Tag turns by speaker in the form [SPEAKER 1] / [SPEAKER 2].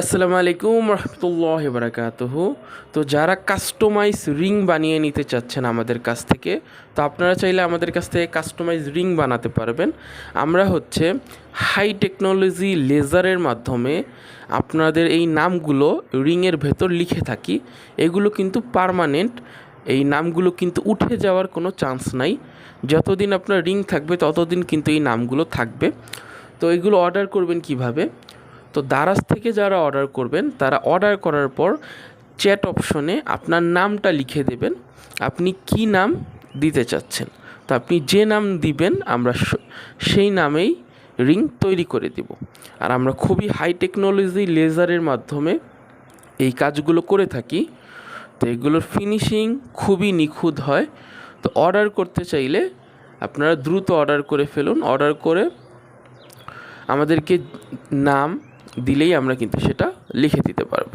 [SPEAKER 1] আসসালামু আলাইকুম রহমতুল্লাহ বারাকাতুহু। তো যারা কাস্টমাইজ রিং বানিয়ে নিতে চাচ্ছেন আমাদের কাছ থেকে, তো আপনারা চাইলে আমাদের কাছ থেকে কাস্টমাইজ রিং বানাতে পারবেন। আমরা হচ্ছে হাই টেকনোলজি লেজারের মাধ্যমে আপনাদের এই নামগুলো রিংয়ের ভেতর লিখে থাকি। এগুলো কিন্তু পার্মানেন্ট এই নামগুলো কিন্তু উঠে যাওয়ার কোনো চান্স নাই। যতদিন আপনার রিং থাকবে, ততদিন কিন্তু এই নামগুলো থাকবে। তো এগুলো অর্ডার করবেন কীভাবে? তো দারাজ থেকে যারা অর্ডার করবেন, তারা অর্ডার করার পর চ্যাট অপশনে আপনার নামটা লিখে দেবেন। আপনি কি নাম দিতে চাচ্ছেন? তো আপনি যে নাম দিবেন, আমরা সেই নামেই রিং তৈরি করে দেব। আর আমরা খুবই হাই টেকনোলজি লেজারের মাধ্যমে এই কাজগুলো করে থাকি। তো এগুলোর ফিনিশিং খুবই নিখুঁত হয়। তো অর্ডার করতে চাইলে আপনারা দ্রুত অর্ডার করে ফেলুন। অর্ডার করে আমাদেরকে নাম দিলেই আমরা কিন্তু সেটা লিখে দিতে পারব।